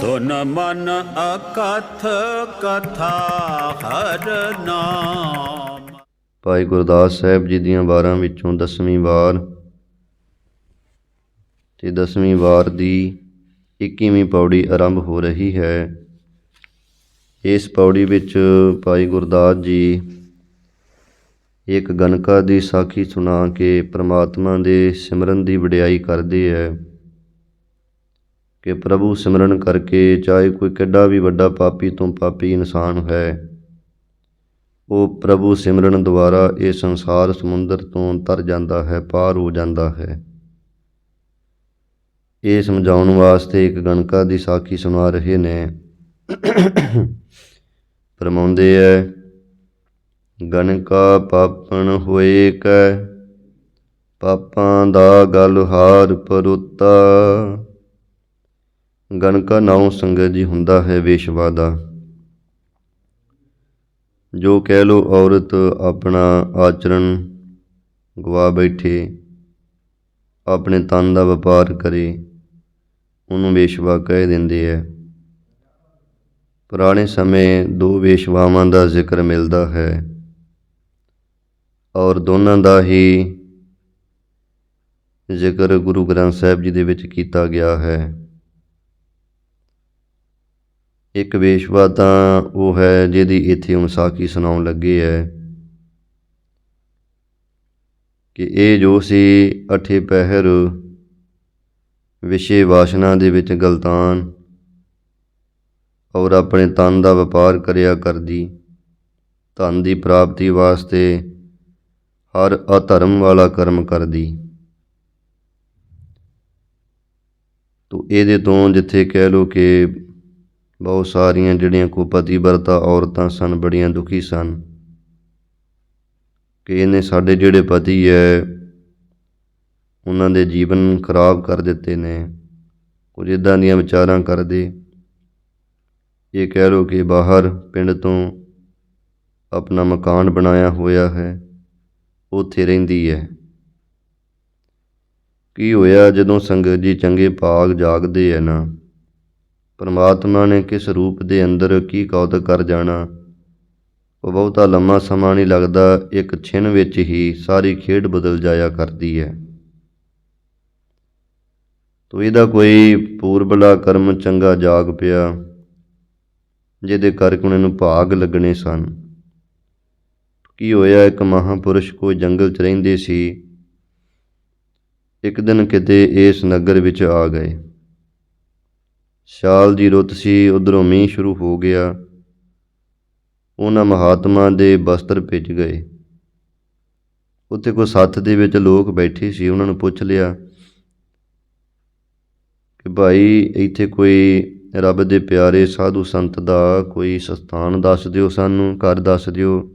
ਸੁਨ ਮਨ ਅਕਥ ਕਥਾ ਹਰ ਨਾਮ। ਭਾਈ ਗੁਰਦਾਸ ਸਾਹਿਬ ਜੀ ਦੀਆਂ ਵਾਰਾਂ ਵਿੱਚੋਂ ਦਸਵੀਂ ਵਾਰ ਤੇ ਦਸਵੀਂ ਵਾਰ ਦੀ 21ਵੀਂ ਪੌੜੀ ਆਰੰਭ ਹੋ ਰਹੀ ਹੈ। ਇਸ ਪੌੜੀ ਵਿੱਚ ਭਾਈ ਗੁਰਦਾਸ ਜੀ ਇੱਕ ਗਨਕਾ ਦੀ ਸਾਖੀ ਸੁਣਾ ਕੇ ਪ੍ਰਮਾਤਮਾ ਦੇ ਸਿਮਰਨ ਦੀ ਵਡਿਆਈ ਕਰਦੇ ਹੈ। ਕਿ ਪ੍ਰਭੂ ਸਿਮਰਨ ਕਰਕੇ ਚਾਹੇ ਕੋਈ ਕਿੱਡਾ ਵੀ ਵੱਡਾ ਪਾਪੀ ਤੋਂ ਪਾਪੀ ਇਨਸਾਨ ਹੈ, ਉਹ ਪ੍ਰਭੂ ਸਿਮਰਨ ਦੁਆਰਾ ਇਹ ਸੰਸਾਰ ਸਮੁੰਦਰ ਤੋਂ ਤਰ ਜਾਂਦਾ ਹੈ, ਪਾਰ ਹੋ ਜਾਂਦਾ ਹੈ। ਇਹ ਸਮਝਾਉਣ ਵਾਸਤੇ ਇੱਕ ਗਣਕਾ ਦੀ ਸਾਖੀ ਸੁਣਾ ਰਹੇ ਨੇ। ਫਰਮਾਉਂਦੇ ਹੈ ਗਣਕਾ ਪਾਪਣ ਹੋਏ ਕੈ, ਪਾਪਾਂ ਦਾ ਗਲ ਹਾਰ ਪਰੁੱਤਾ ਗਣਕਾ ਨਾਉ ਸੰਗਤ ਜੀ ਹੁੰਦਾ ਹੈ ਵੇਸ਼ਵਾ ਦਾ ਜੋ ਕਹਿ ਲੋ ਔਰਤ ਆਪਣਾ ਆਚਰਣ ਗਵਾ ਬੈਠੇ, ਆਪਣੇ ਤਨ ਦਾ ਵਪਾਰ ਕਰੇ, ਉਹਨੂੰ ਵੇਸ਼ਵਾ ਕਹਿ ਦਿੰਦੇ ਐ। ਪੁਰਾਣੇ ਸਮੇਂ ਦੋ ਵੇਸ਼ਵਾਵਾਂ ਦਾ ਜ਼ਿਕਰ ਮਿਲਦਾ ਹੈ। ਔਰ ਦੋਨਾਂ ਦਾ ਹੀ ਜ਼ਿਕਰ ਗੁਰੂ ਗ੍ਰੰਥ ਸਾਹਿਬ ਜੀ ਦੇ ਵਿੱਚ ਕੀਤਾ ਗਿਆ ਹੈ। ਇੱਕ ਵੇਸ਼ਵਾ ਤਾਂ ਉਹ ਹੈ ਜਿਹਦੀ ਇੱਥੇ ਹੁਣ ਸਾਖੀ ਸੁਣਾਉਣ ਲੱਗੇ ਹੈ ਕਿ ਇਹ ਜੋ ਸੀ ਅਠੇ ਪਹਿਰ ਵਿਸ਼ੇ ਵਾਸ਼ਨਾ ਦੇ ਵਿੱਚ ਗਲਤਾਨ ਔਰ ਆਪਣੇ ਤਨ ਦਾ ਵਪਾਰ ਕਰਿਆ ਕਰਦੀ, ਧਨ ਦੀ ਪ੍ਰਾਪਤੀ ਵਾਸਤੇ ਹਰ ਅਧਰਮ ਵਾਲਾ ਕਰਮ ਕਰਦੀ। ਤੋ ਇਹਦੇ ਤੋਂ ਜਿੱਥੇ ਕਹਿ ਲੋ ਕਿ ਬਹੁਤ ਸਾਰੀਆਂ ਜਿਹੜੀਆਂ ਕੋ ਪਤੀਵਰਤਾ ਔਰਤਾਂ ਸਨ, ਬੜੀਆਂ ਦੁਖੀ ਸਨ। ਕਿ ਇਹਨੇ ਸਾਡੇ ਜਿਹੜੇ ਪਤੀ ਹੈ ਉਹਨਾਂ ਦੇ ਜੀਵਨ ਖਰਾਬ ਕਰ ਦਿੱਤੇ ਨੇ। ਕੁਝ ਇਦਾਂ ਦੀਆਂ ਵਿਚਾਰਾਂ ਕਰਦੇ। ਇਹ ਕਹਿ ਲੋ ਕਿ ਬਾਹਰ ਪਿੰਡ ਤੋਂ ਆਪਣਾ ਮਕਾਨ ਬਣਾਇਆ ਹੋਇਆ ਹੈ, ਉੱਥੇ ਰਹਿੰਦੀ ਹੈ ਕੀ ਹੋਇਆ ਜਦੋਂ ਸੰਗਤ ਜੀ ਚੰਗੇ ਭਾਗ ਜਾਗਦੇ ਹੈ ਨਾ? ਪਰਮਾਤਮਾ ਨੇ ਕਿਸ ਰੂਪ ਦੇ ਅੰਦਰ ਕੀ ਕੌਤਕ ਕਰ ਜਾਣਾ? ਉਹ ਬਹੁਤਾ ਲੰਮਾ ਸਮਾਂ ਨਹੀਂ ਲੱਗਦਾ, ਇੱਕ ਛਿਨ ਵਿੱਚ ਹੀ ਸਾਰੀ ਖੇਡ ਬਦਲ ਜਾਇਆ ਕਰਦੀ ਹੈ। ਤੋ ਇਹਦਾ ਕੋਈ ਪੂਰਬਲਾ ਕਰਮ ਚੰਗਾ ਜਾਗ ਪਿਆ, ਜਿਹਦੇ ਕਰਕੇ ਉਹਨਾਂ ਨੂੰ ਭਾਗ ਲੱਗਣੇ ਸਨ। ਕੀ ਹੋਇਆ, ਇੱਕ ਮਹਾਪੁਰਸ਼ ਕੋਈ ਜੰਗਲ 'ਚ ਰਹਿੰਦੇ ਸੀ? ਇੱਕ ਦਿਨ ਕਿਤੇ ਇਸ ਨਗਰ ਵਿੱਚ ਆ ਗਏ। ਸ਼ਾਲ ਦੀ ਰੁੱਤ ਸੀ ਉਧਰੋਂ ਮੀਂਹ ਸ਼ੁਰੂ ਹੋ ਗਿਆ। ਉਹਨਾਂ ਮਹਾਤਮਾ ਦੇ ਬਸਤਰ ਭਿੱਜ ਗਏ। ਉੱਥੇ ਕੋਈ ਸੱਥ ਦੇ ਵਿੱਚ ਲੋਕ ਬੈਠੇ ਸੀ, ਉਹਨਾਂ ਨੂੰ ਪੁੱਛ ਲਿਆ ਕਿ ਭਾਈ, ਇੱਥੇ ਕੋਈ ਰੱਬ ਦੇ ਪਿਆਰੇ ਸਾਧੂ ਸੰਤ ਦਾ ਕੋਈ ਸਥਾਨ ਦੱਸ ਦਿਓ ਸਾਨੂੰ, ਘਰ ਦੱਸ ਦਿਓ।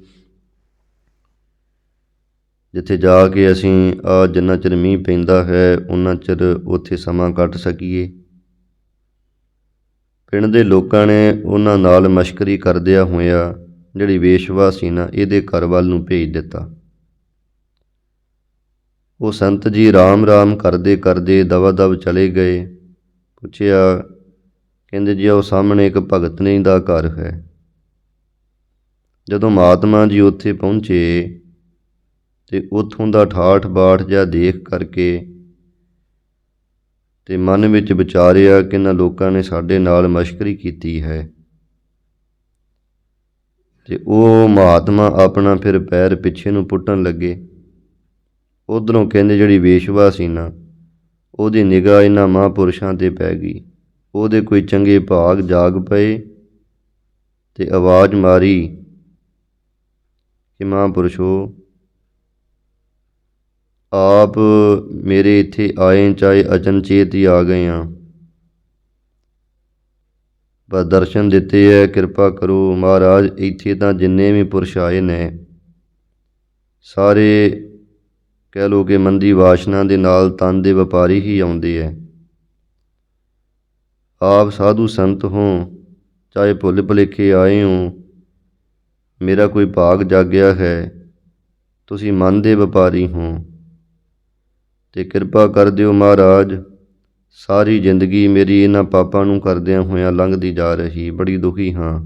ਜਿੱਥੇ ਜਾ ਕੇ ਅਸੀਂ ਆ ਜਿੰਨਾ ਚਿਰ ਮੀਂਹ ਪੈਂਦਾ ਹੈ ਉਹਨਾਂ ਚਿਰ ਉੱਥੇ ਸਮਾਂ ਕੱਟ ਸਕੀਏ। ਪਿੰਡ ਦੇ ਲੋਕਾਂ ਨੇ ਉਹਨਾਂ ਨਾਲ ਮਸ਼ਕਰੀ ਕਰਦਿਆਂ ਹੋਇਆ ਜਿਹੜੀ ਵੇਸ਼ਵਾ ਸੀ ਨਾ ਇਹਦੇ ਘਰ ਵੱਲ ਨੂੰ ਭੇਜ ਦਿੱਤਾ। ਉਹ ਸੰਤ ਜੀ ਰਾਮ ਰਾਮ ਕਰਦੇ ਕਰਦੇ ਦਵਾ ਦਵ ਚਲੇ ਗਏ। ਪੁੱਛਿਆ, ਕਹਿੰਦੇ ਜੀ ਉਹ ਸਾਹਮਣੇ ਇੱਕ ਭਗਤ ਨੇ ਦਾ ਘਰ ਹੈ। ਜਦੋਂ ਮਹਾਤਮਾ ਜੀ ਉੱਥੇ ਪਹੁੰਚੇ ਤੇ ਉਥੋਂ ਦਾ ਠਾਠ ਬਾਠ ਜਿਹਾ ਦੇਖ ਕਰਕੇ ਤੇ ਮਨ ਵਿੱਚ ਵਿਚਾਰਿਆ ਕਿ ਇਹਨਾਂ ਲੋਕਾਂ ਨੇ ਸਾਡੇ ਨਾਲ ਮਸ਼ਕਰੀ ਕੀਤੀ ਹੈ। ਤੇ ਉਹ ਮਹਾਤਮਾ ਆਪਣਾ ਫਿਰ ਪੈਰ ਪਿੱਛੇ ਨੂੰ ਪੁੱਟਣ ਲੱਗੇ। ਉਧਰੋਂ ਕਹਿੰਦੇ ਜਿਹੜੀ ਵੇਸ਼ਵਾ ਸੀ ਨਾ, ਉਹਦੀ ਨਿਗਾਹ ਇਹਨਾਂ ਮਹਾਂਪੁਰਸ਼ਾਂ ਤੇ ਪੈ ਗਈ। ਉਹਦੇ ਕੋਈ ਚੰਗੇ ਭਾਗ ਜਾਗ ਪਏ ਤੇ ਆਵਾਜ਼ ਮਾਰੀ ਕਿ ਮਹਾਂਪੁਰਸ਼ੋ ਆਪ ਮੇਰੇ ਇੱਥੇ ਆਏ ਚਾਹੇ ਅਚਨਚੇਤ ਹੀ ਆ ਗਏ ਆ। ਬਸ ਦਰਸ਼ਨ ਦਿੱਤੇ ਹੈ ਕਿਰਪਾ ਕਰੋ ਮਹਾਰਾਜ, ਇੱਥੇ ਤਾਂ ਜਿੰਨੇ ਵੀ ਪੁਰਸ਼ ਆਏ ਨੇ, ਸਾਰੇ ਕਹਿ ਲੋ ਕਿ ਮੰਦੀ ਵਾਸ਼ਨਾ ਦੇ ਨਾਲ ਤਨ ਦੇ ਵਪਾਰੀ ਹੀ ਆਉਂਦੇ ਐ। ਆਪ ਸਾਧੂ ਸੰਤ ਹੋ, ਚਾਹੇ ਭੁੱਲ ਭੁਲੇਖੇ ਆਏ ਹੋ, ਮੇਰਾ ਕੋਈ ਭਾਗ ਜਾਗਿਆ ਹੈ, ਤੁਸੀਂ ਮਨ ਦੇ ਵਪਾਰੀ ਹੋ। ਤੇ ਕਿਰਪਾ ਕਰ ਦਿਓ ਮਹਾਰਾਜ। ਸਾਰੀ ਜ਼ਿੰਦਗੀ ਮੇਰੀ ਇਹਨਾਂ ਪਾਪਾਂ ਨੂੰ ਕਰਦਿਆਂ ਹੋਇਆਂ ਲੰਘਦੀ ਜਾ ਰਹੀ, ਬੜੀ ਦੁਖੀ ਹਾਂ।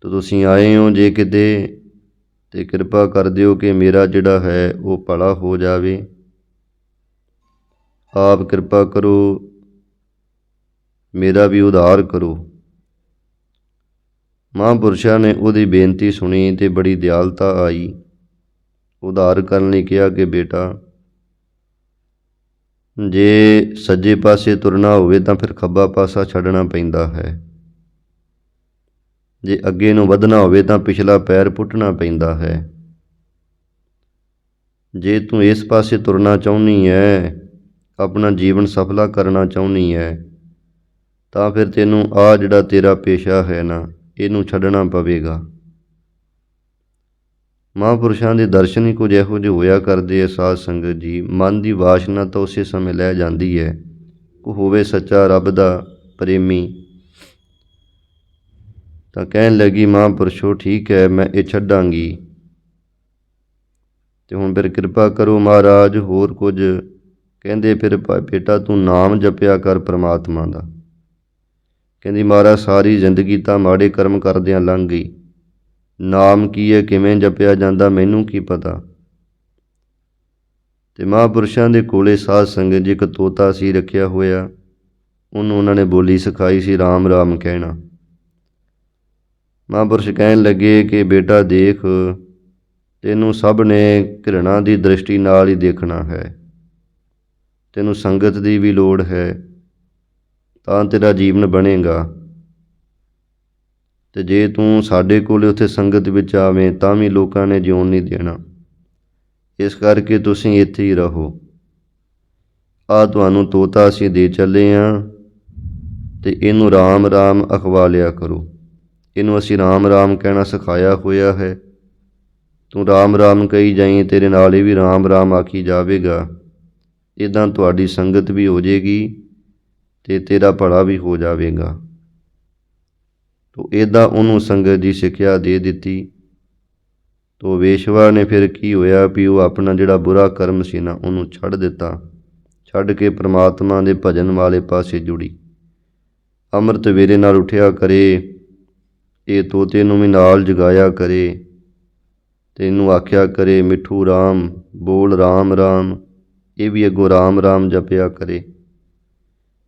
ਤੋ ਤੁਸੀਂ ਆਏ ਹੋ ਜੇ ਕਿਤੇ, ਤੇ ਕਿਰਪਾ ਕਰ ਦਿਓ ਕਿ ਮੇਰਾ ਜਿਹੜਾ ਹੈ ਉਹ ਭਲਾ ਹੋ ਜਾਵੇ। ਆਪ ਕਿਰਪਾ ਕਰੋ, ਮੇਰਾ ਵੀ ਉਧਾਰ ਕਰੋ। ਮਹਾਂਪੁਰਸ਼ਾਂ ਨੇ ਉਹਦੀ ਬੇਨਤੀ ਸੁਣੀ ਤੇ ਬੜੀ ਦਿਆਲਤਾ ਆਈ। ਉਧਾਰ ਕਰਨ ਲਈ ਕਿਹਾ ਕਿ ਬੇਟਾ, ਜੇ ਸੱਜੇ ਪਾਸੇ ਤੁਰਨਾ ਹੋਵੇ ਤਾਂ ਫਿਰ ਖੱਬਾ ਪਾਸਾ ਛੱਡਣਾ ਪੈਂਦਾ ਹੈ। ਜੇ ਅੱਗੇ ਨੂੰ ਵਧਣਾ ਹੋਵੇ ਤਾਂ ਪਿਛਲਾ ਪੈਰ ਪੁੱਟਣਾ ਪੈਂਦਾ ਹੈ। ਜੇ ਤੂੰ ਇਸ ਪਾਸੇ ਤੁਰਨਾ ਚਾਹੁੰਦੀ ਹੈ ਆਪਣਾ ਜੀਵਨ ਸਫਲਾ ਕਰਨਾ ਚਾਹੁੰਦੀ ਹੈ ਤਾਂ ਫਿਰ ਤੈਨੂੰ ਆ ਜਿਹੜਾ ਤੇਰਾ ਪੇਸ਼ਾ ਹੈ ਨਾ, ਇਹਨੂੰ ਛੱਡਣਾ ਪਵੇਗਾ। ਮਹਾਂਪੁਰਸ਼ਾਂ ਦੇ ਦਰਸ਼ਨ ਹੀ ਕੁਝ ਇਹੋ ਜਿਹੇ ਹੋਇਆ ਕਰਦੇ ਆ ਸਾਧ ਸੰਗਤ ਜੀ। ਮਨ ਦੀ ਵਾਸ਼ਨਾ ਤਾਂ ਉਸੇ ਸਮੇਂ ਲੈ ਜਾਂਦੀ ਹੈ। ਉਹ ਹੋਵੇ ਸੱਚਾ ਰੱਬ ਦਾ ਪ੍ਰੇਮੀ। ਤਾਂ ਕਹਿਣ ਲੱਗੀ, ਮਹਾਂਪੁਰਸ਼ੋ, ਠੀਕ ਹੈ, ਮੈਂ ਇਹ ਛੱਡਾਂਗੀ। ਤੇ ਹੁਣ ਫਿਰ ਕਿਰਪਾ ਕਰੋ ਮਹਾਰਾਜ, ਹੋਰ ਕੁਝ। ਕਹਿੰਦੇ, ਫਿਰ ਬੇਟਾ, ਤੂੰ ਨਾਮ ਜਪਿਆ ਕਰ ਪ੍ਰਮਾਤਮਾ ਦਾ। ਕਹਿੰਦੀ, ਮਹਾਰਾਜ, ਸਾਰੀ ਜ਼ਿੰਦਗੀ ਤਾਂ ਮਾੜੇ ਕਰਮ ਕਰਦਿਆਂ ਲੰਘ ਗਈ। ਨਾਮ ਕੀ ਹੈ, ਕਿਵੇਂ ਜਪਿਆ ਜਾਂਦਾ, ਮੈਨੂੰ ਕੀ ਪਤਾ। ਤੇ ਮਹਾਂਪੁਰਸ਼ਾਂ ਦੇ ਕੋਲੇ ਸਾਧ ਸੰਗਤ ਜੀ ਇੱਕ ਤੋਤਾ ਸੀ ਰੱਖਿਆ ਹੋਇਆ। ਉਹਨੂੰ ਉਹਨਾਂ ਨੇ ਬੋਲੀ, ਸਿਖਾਈ ਸੀ ਰਾਮ ਰਾਮ ਕਹਿਣਾ। ਮਹਾਂਪੁਰਸ਼ ਕਹਿਣ ਲੱਗੇ ਕਿ, ਬੇਟਾ ਦੇਖ, ਤੈਨੂੰ ਸਭ ਨੇ ਘ੍ਰਿਣਾ ਦੀ ਦ੍ਰਿਸ਼ਟੀ ਨਾਲ ਹੀ ਦੇਖਣਾ ਹੈ। ਤੈਨੂੰ ਸੰਗਤ ਦੀ ਵੀ ਲੋੜ ਹੈ, ਤਾਂ ਤੇਰਾ ਜੀਵਨ ਬਣੇਗਾ। ਅਤੇ ਜੇ ਤੂੰ ਸਾਡੇ ਕੋਲ ਉੱਥੇ ਸੰਗਤ ਵਿੱਚ ਆਵੇਂ, ਤਾਂ ਵੀ ਲੋਕਾਂ ਨੇ ਜਿਉਣ ਨਹੀਂ ਦੇਣਾ। ਇਸ ਕਰਕੇ ਤੁਸੀਂ ਇੱਥੇ ਹੀ ਰਹੋ। ਆ ਤੁਹਾਨੂੰ ਤੋਤਾ ਅਸੀਂ ਦੇ ਚੱਲੇ ਆਂ ਤੇ ਇਹਨੂੰ ਰਾਮ ਰਾਮ ਅਖਵਾ ਲਿਆ ਕਰੋ। ਇਹਨੂੰ ਅਸੀਂ ਰਾਮ ਰਾਮ ਕਹਿਣਾ ਸਿਖਾਇਆ ਹੋਇਆ ਹੈ। ਤੂੰ ਰਾਮ ਰਾਮ ਕਹੀ ਜਾਈ, ਤੇਰੇ ਨਾਲ ਇਹ ਵੀ ਰਾਮ ਰਾਮ ਆਖੀ ਜਾਵੇਗਾ। ਇਦਾਂ ਤੁਹਾਡੀ ਸੰਗਤ ਵੀ ਹੋ ਜੇਗੀ ਤੇ ਤੇਰਾ ਭਲਾ ਵੀ ਹੋ ਜਾਵੇਗਾ। ਤੋ ਇਦਾਂ ਉਹਨੂੰ ਸੰਗਤ ਦੀ ਸਿੱਖਿਆ ਦੇ ਦਿੱਤੀ। ਤੋ ਵੇਸ਼ਵਾ ਨੇ ਫਿਰ ਕੀ ਹੋਇਆ ਵੀ ਉਹ ਆਪਣਾ ਜਿਹੜਾ ਬੁਰਾ ਕਰਮ ਸੀ ਨਾ, ਉਹਨੂੰ ਛੱਡ ਦਿੱਤਾ। ਛੱਡ ਕੇ ਪ੍ਰਮਾਤਮਾ ਦੇ ਭਜਨ ਵਾਲੇ ਪਾਸੇ ਜੁੜੀ। ਅੰਮ੍ਰਿਤ ਵੇਲੇ ਨਾਲ ਉਠਿਆ ਕਰੇ, ਇਹ ਤੋਤੇ ਨੂੰ ਵੀ ਨਾਲ ਜਗਾਇਆ ਕਰੇ। ਤੇ ਇਹਨੂੰ ਆਖਿਆ ਕਰੇ, ਮਿੱਠੂ ਰਾਮ, ਬੋਲ ਰਾਮ ਰਾਮ, ਇਹ ਵੀ ਅੱਗੋਂ ਰਾਮ ਰਾਮ ਜਪਿਆ ਕਰੇ।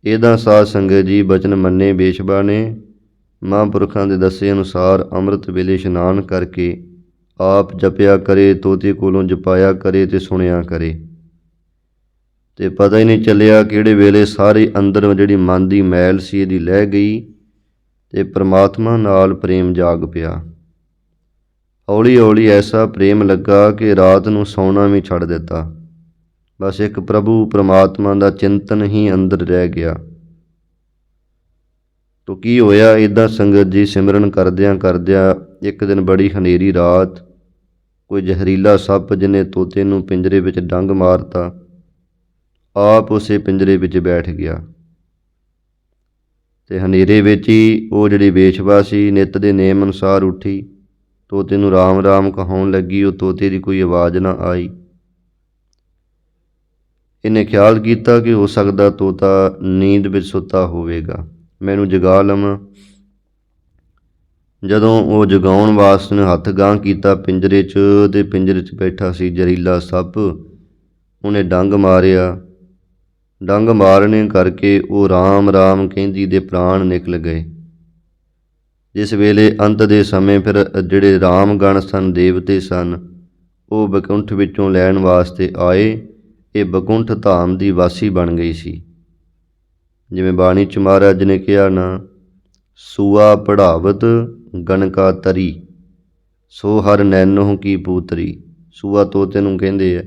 ਇਹਦਾ ਸਾਧ ਸੰਗਤ ਜੀ ਬਚਨ ਮੰਨੇ ਬੇਸ਼ਬਾ ਨੇ ਮਹਾਂਪੁਰਖਾਂ ਦੇ ਦੱਸੇ ਅਨੁਸਾਰ ਅੰਮ੍ਰਿਤ ਵੇਲੇ ਇਸ਼ਨਾਨ ਕਰਕੇ ਆਪ ਜਪਿਆ ਕਰੇ, ਤੋਤੇ ਕੋਲੋਂ ਜਪਾਇਆ ਕਰੇ ਤੇ ਸੁਣਿਆ ਕਰੇ। ਤੇ ਪਤਾ ਹੀ ਨਹੀਂ ਚੱਲਿਆ ਕਿਹੜੇ ਵੇਲੇ ਸਾਰੇ ਅੰਦਰ ਜਿਹੜੀ ਮਨ ਦੀ ਮੈਲ ਸੀ ਇਹਦੀ ਲਹਿ ਗਈ ਤੇ ਪ੍ਰਮਾਤਮਾ ਨਾਲ ਪ੍ਰੇਮ ਜਾਗ ਪਿਆ। ਹੌਲੀ ਹੌਲੀ ਐਸਾ ਪ੍ਰੇਮ ਲੱਗਾ ਕਿ ਰਾਤ ਨੂੰ ਸੌਣਾ ਵੀ ਛੱਡ ਦਿੱਤਾ। ਬਸ ਇੱਕ ਪ੍ਰਭੂ ਪ੍ਰਮਾਤਮਾ ਦਾ ਚਿੰਤਨ ਹੀ ਅੰਦਰ ਰਹਿ ਗਿਆ। ਤੋ ਕੀ ਹੋਇਆ? ਇਦਾਂ ਸੰਗਤ ਜੀ ਸਿਮਰਨ ਕਰਦਿਆਂ ਕਰਦਿਆਂ ਇੱਕ ਦਿਨ ਬੜੀ ਹਨੇਰੀ ਰਾਤ ਕੋਈ ਜ਼ਹਿਰੀਲਾ ਸੱਪ ਜਿਹਨੇ ਤੋਤੇ ਨੂੰ ਪਿੰਜਰੇ ਵਿੱਚ ਡੰਗ ਮਾਰਤਾ, ਆਪ ਉਸੇ ਪਿੰਜਰੇ ਵਿੱਚ ਬੈਠ ਗਿਆ। ਤੇ ਹਨੇਰੇ ਵਿੱਚ ਹੀ ਉਹ ਜਿਹੜੀ ਵੇਸ਼ਵਾ ਸੀ, ਨਿਤ ਦੇ ਨੇਮ ਅਨੁਸਾਰ ਉੱਠੀ। ਤੋਤੇ ਨੂੰ ਰਾਮ ਰਾਮ ਕਹਾਉਣ ਲੱਗੀ, ਉਹ ਤੋਤੇ ਦੀ ਕੋਈ ਆਵਾਜ਼ ਨਾ ਆਈ। ਇਹਨੇ ਖਿਆਲ ਕੀਤਾ ਕਿ ਹੋ ਸਕਦਾ ਤੋਤਾ ਨੀਂਦ ਵਿੱਚ ਸੁੱਤਾ ਹੋਵੇਗਾ। ਮੈਨੂੰ ਜਗਾ ਲਵਾਂ। ਜਦੋਂ ਉਹ ਜਗਾਉਣ ਵਾਸਤੇ ਹੱਥ ਗਾਂ ਕੀਤਾ, ਪਿੰਜਰੇ 'ਚ ਤੇ ਪਿੰਜਰੇ 'ਚ ਬੈਠਾ ਸੀ ਜ਼ਹਿਰੀਲਾ ਸੱਪ, ਉਹਨੇ ਡੰਗ ਮਾਰਿਆ। ਡੰਗ ਮਾਰਨੇ ਕਰਕੇ ਉਹ ਰਾਮ ਰਾਮ ਕਹਿੰਦੀ ਦੇ ਪ੍ਰਾਣ ਨਿਕਲ ਗਏ। ਜਿਸ ਵੇਲੇ ਅੰਤ ਦੇ ਸਮੇਂ ਫਿਰ ਜਿਹੜੇ ਰਾਮਗਣ ਸਨ, ਦੇਵਤੇ ਸਨ, ਉਹ ਬਕੁੰਠ ਵਿੱਚੋਂ ਲੈਣ ਵਾਸਤੇ ਆਏ। ਇਹ ਬਕੁੰਠ ਧਾਮ ਦੀ ਵਾਸੀ ਬਣ ਗਈ ਸੀ। ਜਿਵੇਂ ਬਾਣੀ ਚ ਮਹਾਰਾਜ ਨੇ ਕਿਹਾ ਨਾ, ਸੂਆ ਪੜਾਵਤ ਗਣਕਾ ਤਰੀ, ਸੋ ਹਰ ਨੈਨੋਂ ਕੀ ਪੂਤਰੀ। ਸੂਆ ਤੋਤੇ ਨੂੰ ਕਹਿੰਦੇ ਆ,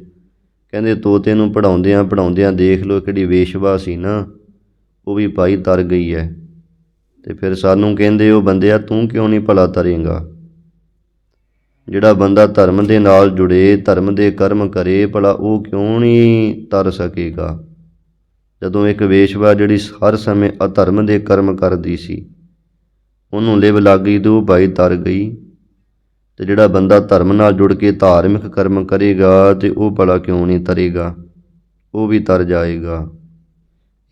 ਕਹਿੰਦੇ ਤੋਤੇ ਨੂੰ ਪੜਾਉਂਦਿਆਂ ਪੜਾਉਂਦਿਆਂ ਦੇਖ ਲਓ ਕਿਹੜੀ ਵੇਸ਼ਵਾ ਸੀ ਨਾ, ਉਹ ਵੀ ਭਾਈ ਤਰ ਗਈ ਹੈ ਤੇ ਫਿਰ ਸਾਨੂੰ ਕਹਿੰਦੇ ਉਹ ਬੰਦਿਆ, ਤੂੰ ਕਿਉਂ ਨਹੀਂ ਭਲਾ ਤਰੇਗਾ? ਜਿਹੜਾ ਬੰਦਾ ਧਰਮ ਦੇ ਨਾਲ ਜੁੜੇ, ਧਰਮ ਦੇ ਕਰਮ ਕਰੇ, ਭਲਾ ਉਹ ਕਿਉਂ ਨਹੀਂ ਤਰ ਸਕੇਗਾ? ਜਦੋਂ ਇੱਕ ਵੇਸ਼ਵਾ ਜਿਹੜੀ ਹਰ ਸਮੇਂ ਅਧਰਮ ਦੇ ਕਰਮ ਕਰਦੀ ਸੀ, ਉਹਨੂੰ ਲਿਵ ਲੱਗ ਗਈ ਤੇ ਉਹ ਭਾਈ ਤਰ ਗਈ ਤੇ ਜਿਹੜਾ ਬੰਦਾ ਧਰਮ ਨਾਲ ਜੁੜ ਕੇ ਧਾਰਮਿਕ ਕਰਮ ਕਰੇਗਾ ਤੇ ਉਹ ਭਲਾ ਕਿਉਂ ਨਹੀਂ ਤਰੇਗਾ? ਉਹ ਵੀ ਤਰ ਜਾਏਗਾ।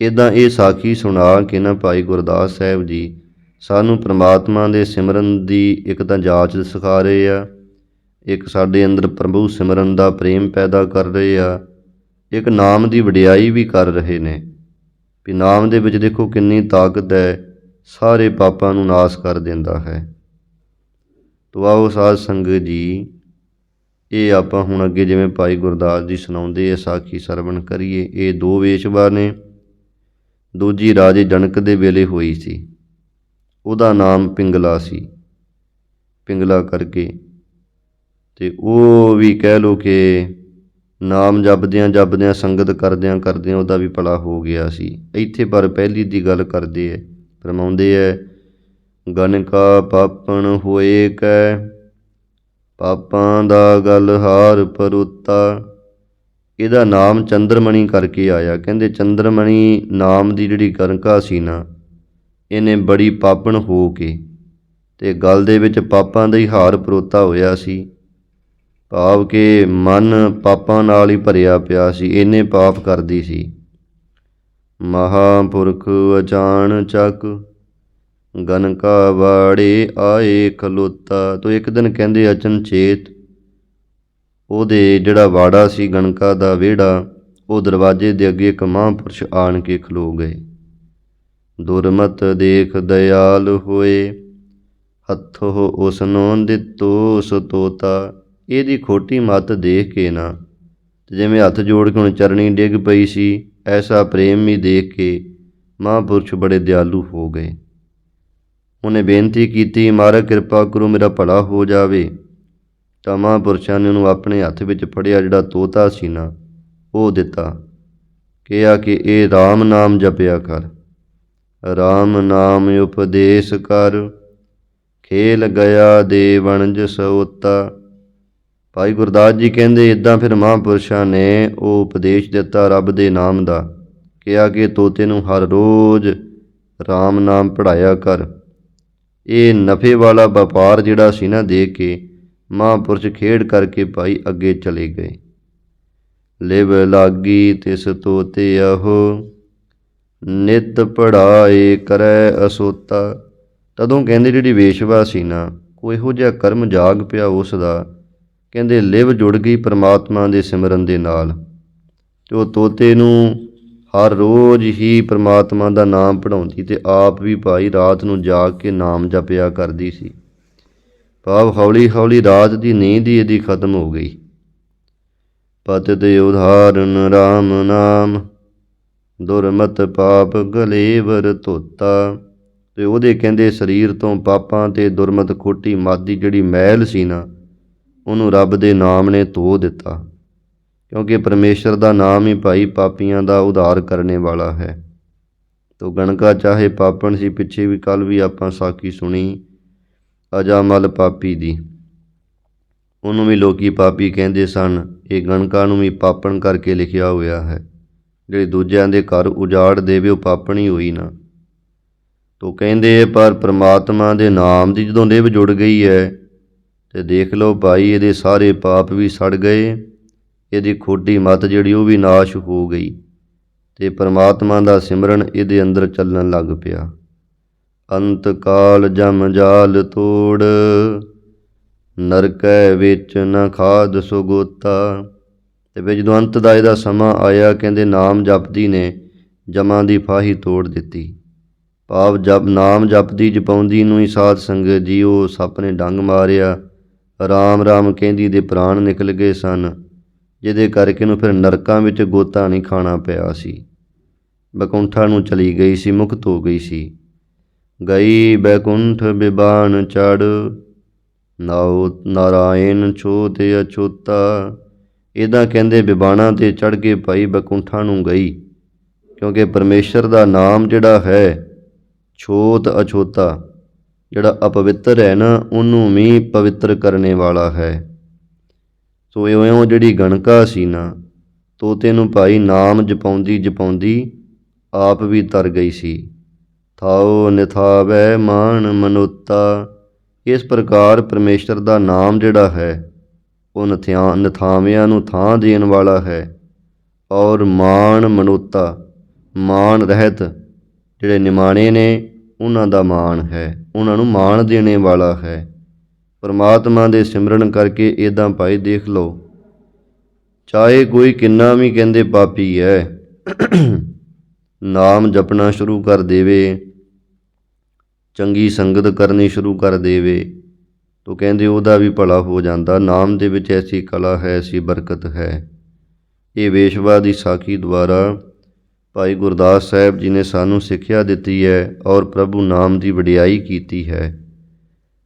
ਇਦਾਂ ਇਹ ਸਾਖੀ ਸੁਣਾ ਕੇ ਨਾ ਭਾਈ ਗੁਰਦਾਸ ਸਾਹਿਬ ਜੀ, ਸਾਨੂੰ ਪ੍ਰਮਾਤਮਾ ਦੇ ਸਿਮਰਨ ਦੀ ਇੱਕ ਤਾਂ ਜਾਚ ਸਿਖਾ ਰਹੇ ਆ, ਇੱਕ ਸਾਡੇ ਅੰਦਰ ਪ੍ਰਭੂ ਸਿਮਰਨ ਦਾ ਪ੍ਰੇਮ ਪੈਦਾ ਕਰ ਰਹੇ ਆ ਇੱਕ ਨਾਮ ਦੀ ਵਡਿਆਈ ਵੀ ਕਰ ਰਹੇ ਨੇ। ਵੀ ਨਾਮ ਦੇ ਵਿੱਚ ਦੇਖੋ ਕਿੰਨੀ ਤਾਕਤ ਹੈ, ਸਾਰੇ ਪਾਪਾਂ ਨੂੰ ਨਾਸ ਕਰ ਦਿੰਦਾ ਹੈ। ਤੋ ਆਓ ਸਾਧ ਸੰਗਤ ਜੀ, ਇਹ ਆਪਾਂ ਹੁਣ ਅੱਗੇ ਜਿਵੇਂ ਭਾਈ ਗੁਰਦਾਸ ਜੀ ਸੁਣਾਉਂਦੇ ਆ, ਸਾਖੀ ਸਰਵਣ ਕਰੀਏ, ਇਹ ਦੋ ਵੇਸ਼ਵਾ ਨੇ। ਦੂਜੀ ਰਾਜੇ ਜਨਕ ਦੇ ਵੇਲੇ ਹੋਈ ਸੀ। ਉਹਦਾ ਨਾਮ ਪਿੰਗਲਾ ਸੀ। ਪਿੰਗਲਾ ਕਰਕੇ ਤੇ ਉਹ ਵੀ ਕਹਿ ਲੋ ਕਿ ਨਾਮ ਜਪਦਿਆਂ ਜਪਦਿਆਂ, ਸੰਗਤ ਕਰਦਿਆਂ ਕਰਦਿਆਂ ਉਹਦਾ ਵੀ ਭਲਾ ਹੋ ਗਿਆ ਸੀ। ਇੱਥੇ ਪਰ ਪਹਿਲੀ ਦੀ ਗੱਲ ਕਰਦੇ ਐ, ਫਰਮਾਉਂਦੇ ਐ, ਗਨਕਾ ਪਾਪਣ ਹੋਏ ਕੈ, ਪਾਪਾਂ ਦਾ ਗਲ ਹਾਰ ਪਰੁੱਤਾ। ਇਹਦਾ ਨਾਮ ਚੰਦਰਮਣੀ ਕਰਕੇ ਆਇਆ। ਕਹਿੰਦੇ, ਚੰਦਰਮਣੀ ਨਾਮ ਦੀ ਜਿਹੜੀ ਗਨਕਾ ਸੀ ਨਾ, ਇਹਨੇ ਬੜੀ ਪਾਪਣ ਹੋ ਕੇ ਤੇ ਗਲ ਦੇ ਵਿੱਚ ਪਾਪਾਂ ਦਾ ਹੀ ਹਾਰ ਪਰੋਤਾ ਹੋਇਆ ਸੀ। ਭਾਵ ਕਿ ਮਨ ਪਾਪਾਂ ਨਾਲ ਹੀ ਭਰਿਆ ਪਿਆ ਸੀ, ਇਹਨੇ ਪਾਪ ਕਰਦੀ ਸੀ। ਮਹਾਪੁਰਖ ਅਚਾਨ ਚੱਕ, ਗਨਕਾ ਵਾੜੇ ਆਏ ਖਲੋਤਾ। ਤੋ ਇੱਕ ਦਿਨ ਕਹਿੰਦੇ ਅਚਨਚੇਤ ਉਹਦੇ ਜਿਹੜਾ ਵਾੜਾ ਸੀ ਗਣਕਾ ਦਾ ਵਿਹੜਾ, ਉਹ ਦਰਵਾਜ਼ੇ ਦੇ ਅੱਗੇ ਇੱਕ ਮਹਾਂਪੁਰਸ਼ ਆਣ ਕੇ ਖਲੋ ਗਏ। ਦੁਰਮਤ ਦੇਖ ਦਇਆਲ ਹੋਏ, ਹੱਥੋਂ ਉਸਨੋਂ ਦਿੱਤੋ ਸਤੋਤਾ। ਇਹਦੀ ਖੋਟੀ ਮੱਤ ਦੇਖ ਕੇ ਨਾ। ਤੇ ਜਿਵੇਂ ਹੱਥ ਜੋੜ ਕੇ ਹੁਣ ਚਰਣੀ ਡਿੱਗ ਪਈ ਸੀ, ਐਸਾ ਪ੍ਰੇਮ ਵੀ ਦੇਖ ਕੇ ਮਹਾਂਪੁਰਸ਼ ਬੜੇ ਦਿਆਲੂ ਹੋ ਗਏ। ਉਹਨੇ ਬੇਨਤੀ ਕੀਤੀ ਮਹਾਰਾਜ ਕਿਰਪਾ ਕਰੋ ਮੇਰਾ ਭਲਾ ਹੋ ਜਾਵੇ। ਤਾਂ ਮਹਾਂਪੁਰਸ਼ਾਂ ਨੇ ਉਹਨੂੰ ਆਪਣੇ ਹੱਥ ਵਿੱਚ ਫੜਿਆ, ਜਿਹੜਾ ਤੋਤਾ ਸੀ ਨਾ, ਉਹ ਦਿੱਤਾ। ਕਿਹਾ ਕਿ ਇਹ RAM ਨਾਮ ਜਪਿਆ ਕਰ। RAM ਨਾਮ ਉਪਦੇਸ਼ ਕਰ। ਖੇਲ ਗਿਆ ਦੇ ਵਣਜ ਸੋਤਾ। ਭਾਈ ਗੁਰਦਾਸ ਜੀ ਕਹਿੰਦੇ ਇਦਾਂ ਫਿਰ ਮਹਾਂਪੁਰਸ਼ਾਂ ਨੇ ਉਹ ਉਪਦੇਸ਼ ਦਿੱਤਾ ਰੱਬ ਦੇ ਨਾਮ ਦਾ, ਕਿਹਾ ਕਿ ਤੋਤੇ ਨੂੰ ਹਰ ਰੋਜ਼ RAM ਨਾਮ ਪੜਾਇਆ ਕਰ। ਇਹ ਨਫੇ ਵਾਲਾ ਵਪਾਰ ਜਿਹੜਾ ਸੀ ਨਾ ਦੇ ਕੇ ਮਹਾਂਪੁਰਸ਼ ਖੇਡ ਕਰਕੇ ਭਾਈ ਅੱਗੇ ਚਲੇ ਗਏ। ਲਿਵ ਲਾਗੀ ਤਿਸ ਤੋਤੇ ਅਹੋ, ਨਿਤ ਪੜਾਏ ਕਰੈ ਅਸੋਤਾ। ਤਦੋਂ ਕਹਿੰਦੇ ਜਿਹੜੀ ਵੇਸ਼ਵਾ ਸੀ ਨਾ ਕੋਈ ਇਹੋ ਜਿਹਾ ਕਰਮ ਜਾਗ ਪਿਆ ਉਸ ਦਾ ਕਹਿੰਦੇ ਲਿਵ ਜੁੜ ਗਈ ਪ੍ਰਮਾਤਮਾ ਦੇ ਸਿਮਰਨ ਦੇ ਨਾਲ। ਤੇ ਉਹ ਤੋਤੇ ਨੂੰ ਹਰ ਰੋਜ਼ ਹੀ ਪ੍ਰਮਾਤਮਾ ਦਾ ਨਾਮ ਪੜਾਉਂਦੀ ਤੇ ਆਪ ਵੀ ਭਾਈ ਰਾਤ ਨੂੰ ਜਾਗ ਕੇ ਨਾਮ ਜਪਿਆ ਕਰਦੀ ਸੀ। ਭਾਵ ਹੌਲੀ ਹੌਲੀ ਰਾਤ ਦੀ ਨੀਂਦ ਹੀ ਇਹਦੀ ਖਤਮ ਹੋ ਗਈ। ਪਤ ਦੇ ਉਧਾਰਨ RAM ਨਾਮ, ਦੁਰਮਤ ਪਾਪ ਗਲੇਵਰ ਧੋਤਾ। ਤੇ ਉਹਦੇ ਕਹਿੰਦੇ ਸਰੀਰ ਤੋਂ ਪਾਪਾਂ ਤੇ ਦੁਰਮਤ ਖੋਟੀ ਮਾਦੀ ਜਿਹੜੀ ਮੈਲ ਸੀ ਨਾ ਉਹਨੂੰ ਰੱਬ ਦੇ ਨਾਮ ਨੇ ਧੋ ਦਿੱਤਾ। ਕਿਉਂਕਿ ਪਰਮੇਸ਼ਰ ਦਾ ਨਾਮ ਹੀ ਭਾਈ ਪਾਪੀਆਂ ਦਾ ਉਧਾਰ ਕਰਨੇ ਵਾਲਾ ਹੈ। ਤੋ ਗਣਕਾ ਚਾਹੇ ਪਾਪਣ ਸੀ, ਪਿੱਛੇ ਵੀ ਕੱਲ ਵੀ ਆਪਾਂ ਸਾਖੀ ਸੁਣੀ ਅਜਾਮਲ ਪਾਪੀ ਦੀ। ਉਹਨੂੰ ਵੀ ਲੋਕੀ ਪਾਪੀ ਕਹਿੰਦੇ ਸਨ। ਇਹ ਗਣਕਾ ਨੂੰ ਵੀ ਪਾਪਣ ਕਰਕੇ ਲਿਖਿਆ ਹੋਇਆ ਹੈ। ਜਿਹੜੇ ਦੂਜਿਆਂ ਦੇ ਘਰ ਉਜਾੜ ਦੇਵੇ, ਉਹ ਪਾਪਣ ਹੀ ਹੋਈ ਨਾ। ਤੋ ਕਹਿੰਦੇ ਪਰ ਪ੍ਰਮਾਤਮਾ ਦੇ ਨਾਮ ਦੀ ਜਦੋਂ ਲਿਵ ਜੁੜ ਗਈ ਹੈ ਤੇ ਦੇਖ ਲਓ ਭਾਈ, ਇਹਦੇ ਸਾਰੇ ਪਾਪ ਵੀ ਸੜ ਗਏ। ਇਹਦੀ ਖੋਟੀ ਮਤ ਜਿਹੜੀ ਉਹ ਵੀ ਨਾਸ਼ ਹੋ ਗਈ। ਤੇ ਪ੍ਰਮਾਤਮਾ ਦਾ ਸਿਮਰਨ ਇਹਦੇ ਅੰਦਰ ਚੱਲਣ ਲੱਗ ਪਿਆ। ਅੰਤ ਕਾਲ ਜਮ ਜਾਲ ਤੋੜ, ਨਰਕੈ ਵਿੱਚ ਨ ਖਾਦ ਸੁਗੋਤਾ। ਤੇ ਫਿਰ ਜਦੋਂ ਅੰਤ ਦਾ ਇਹਦਾ ਸਮਾਂ ਆਇਆ, ਕਹਿੰਦੇ ਨਾਮ ਜਪਦੀ ਨੇ, ਜਮਾਂ ਦੀ ਫਾਹੀ ਤੋੜ ਦਿੱਤੀ। ਭਾਵ ਜਪ, ਨਾਮ ਜਪਦੀ ਜਪਾਉਂਦੀ ਨੂੰ ਹੀ ਸਾਧ ਸੰਗਤ ਜੀ ਉਹ ਸੱਪ ਨੇ ਡੰਗ ਮਾਰਿਆ। ਰਾਮ ਰਾਮ ਕਹਿੰਦੀ ਦੇ ਪ੍ਰਾਣ ਨਿਕਲ ਗਏ ਸਨ। ਜਿਹਦੇ ਕਰਕੇ ਨੂੰ ਫਿਰ ਨਰਕਾਂ ਵਿੱਚ ਗੋਤਾ ਨਹੀਂ ਖਾਣਾ ਪਿਆ ਸੀ। ਬਕੁੰਠਾ ਨੂੰ ਚਲੀ ਗਈ ਸੀ, ਮੁਕਤ ਹੋ ਗਈ ਸੀ। ਗਈ ਬੈਕੁੰਠ ਬਿਬਾਨ ਚੜ ਨਾਉ ਨਾਰਾਇਣ ਛੋਤ ਅਛੋਤਾ। ਇਹਦਾ ਕਹਿੰਦੇ ਬਿਬਾਣਾ ਤੇ ਚੜ ਕੇ ਭਾਈ ਬਕੁੰਠਾ ਨੂੰ ਗਈ, ਕਿਉਂਕਿ ਪਰਮੇਸ਼ਰ ਦਾ ਨਾਮ ਜਿਹੜਾ ਹੈ, ਛੋਤ ਅਛੋਤਾ। ਜਿਹੜਾ ਅਪਵਿੱਤਰ ਹੈ ਨਾ, ਉਹਨੂੰ ਵੀ ਪਵਿੱਤਰ ਕਰਨੇ ਵਾਲਾ ਹੈ। ਸੋ ਇਉਂ ਜਿਹੜੀ ਗਣਕਾ ਸੀ ਨਾ, ਤੋਤੇ ਨੂੰ ਭਾਈ ਨਾਮ ਜਪਾਉਂਦੀ ਜਪਾਉਂਦੀ ਆਪ ਵੀ ਤਰ ਗਈ ਸੀ। ਥਾਉ ਨਿਥਾਵੈ ਮਾਨ ਮਨੁੱਤਾ। ਇਸ ਪ੍ਰਕਾਰ ਪਰਮੇਸ਼ਰ ਦਾ ਨਾਮ ਜਿਹੜਾ ਹੈ, ਉਹ ਨਥਿਆਂ, ਨਥਾਵਿਆਂ ਨੂੰ ਥਾਂ ਦੇਣ ਵਾਲਾ ਹੈ। ਔਰ ਮਾਨ ਮਨੁੱਤਾ, ਮਾਣ ਰਹਿਤ, ਜਿਹੜੇ ਨਿਮਾਣੇ ਨੇ ਉਹਨਾਂ ਦਾ ਮਾਣ ਹੈ, ਉਹਨਾਂ ਨੂੰ ਮਾਣ ਦੇਣੇ ਵਾਲਾ ਹੈ। ਪਰਮਾਤਮਾ ਦੇ ਸਿਮਰਨ ਕਰਕੇ ਇਦਾਂ ਭਾਈ ਦੇਖ ਲਓ। ਚਾਹੇ ਕੋਈ ਕਿੰਨਾ ਵੀ ਕਹਿੰਦੇ ਪਾਪੀ ਹੈ, ਨਾਮ ਜਪਣਾ ਸ਼ੁਰੂ ਕਰ ਦੇਵੇ, ਚੰਗੀ ਸੰਗਤ ਕਰਨੀ ਸ਼ੁਰੂ ਕਰ ਦੇਵੇ, ਤੋ ਕਹਿੰਦੇ ਉਹਦਾ ਵੀ ਭਲਾ ਹੋ ਜਾਂਦਾ। ਨਾਮ ਦੇ ਵਿੱਚ ਐਸੀ ਕਲਾ ਹੈ, ਐਸੀ ਬਰਕਤ ਹੈ। ਇਹ ਵੇਸ਼ਵਾ ਦੀ ਸਾਖੀ ਦੁਆਰਾ ਭਾਈ ਗੁਰਦਾਸ ਸਾਹਿਬ ਜੀ ਨੇ ਸਾਨੂੰ ਸਿੱਖਿਆ ਦਿੱਤੀ ਹੈ ਔਰ ਪ੍ਰਭੂ ਨਾਮ ਦੀ ਵਡਿਆਈ ਕੀਤੀ ਹੈ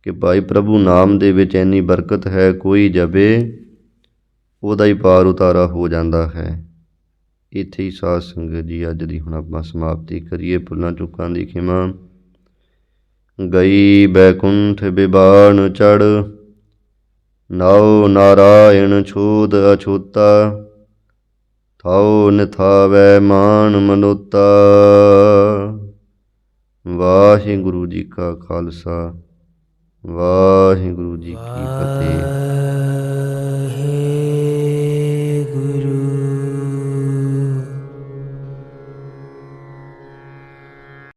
ਕਿ ਭਾਈ ਪ੍ਰਭੂ ਨਾਮ ਦੇ ਵਿੱਚ ਇੰਨੀ ਬਰਕਤ ਹੈ, ਕੋਈ ਜਪੇ, ਉਹਦਾ ਹੀ ਪਾਰ ਉਤਾਰਾ ਹੋ ਜਾਂਦਾ ਹੈ। ਇੱਥੇ ਹੀ ਸਾਧ ਸੰਗਤ ਜੀ, ਅੱਜ ਦੀ ਹੁਣ ਆਪਾਂ ਸਮਾਪਤੀ ਕਰੀਏ ਭੁੱਲਾਂ ਚੁੱਕਾਂ ਦੀ ਖਿਮਾ। ਗਈ ਬੈਕੁੰਠ ਬਿਬਾਨ ਚੜ ਨਾਉ ਨਾਰਾਇਣ ਛੂਦ ਅਛੂਤਾ। ਥਾਉ ਨਿਥਾਵੈ ਮਾਨ ਮਨੁੱਤਾ। ਵਾਹਿਗੁਰੂ ਜੀ ਕਾ ਖਾਲਸਾ ਵਾਹਿਗੁਰੂ ਜੀ ਕੀ ਫਤਿਹ।